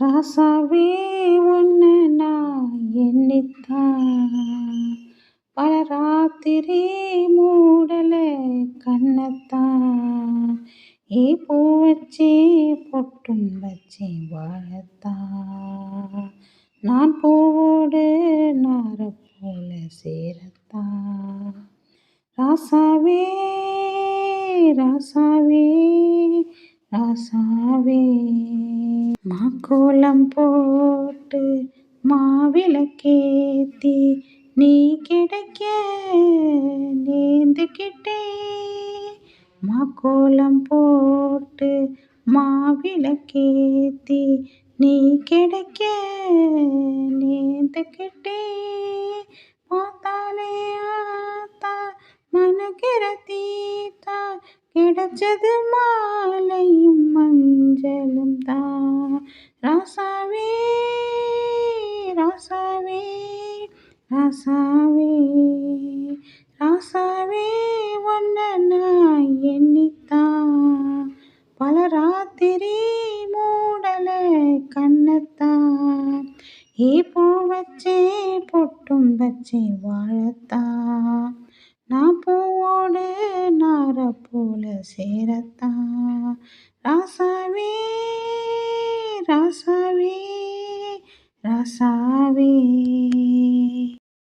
ராசாவே ஒன்று நான் எண்ணித்தான். பல ராத்திரி மூடல கண்ணத்தான். ஏ பூ வச்சே பொட்டும் வச்சே வாழத்தான். நான் பூவோடு நார போல சேரத்தான். ராசாவே ராசாவே ராசாவே. மாக்கோலம் போட்டு மாவிளக்கேத்தி நீ கிடைக்க நேர்ந்துக்கிட்டே மாக்கோலம் போட்டு மாவிளக்கேத்தி நீ கிடைக்க நேர்ந்துக்கிட்டே பார்த்தாலே ஆத்தா மனுக்கிற தீத்தா கிடைச்சது மா ராசாவே ராசாவே ராசாவே ராசாவே ஒன்ன நான் எண்ணித்தான் பல ராத்திரி மூடல கண்ணத்தான் ஏ பூ வச்சே பொட்டும் வச்சே வாழத்தான் நான் பூவோடு நார போல சேரத்தான் ராசா ராசாவே ராசாவே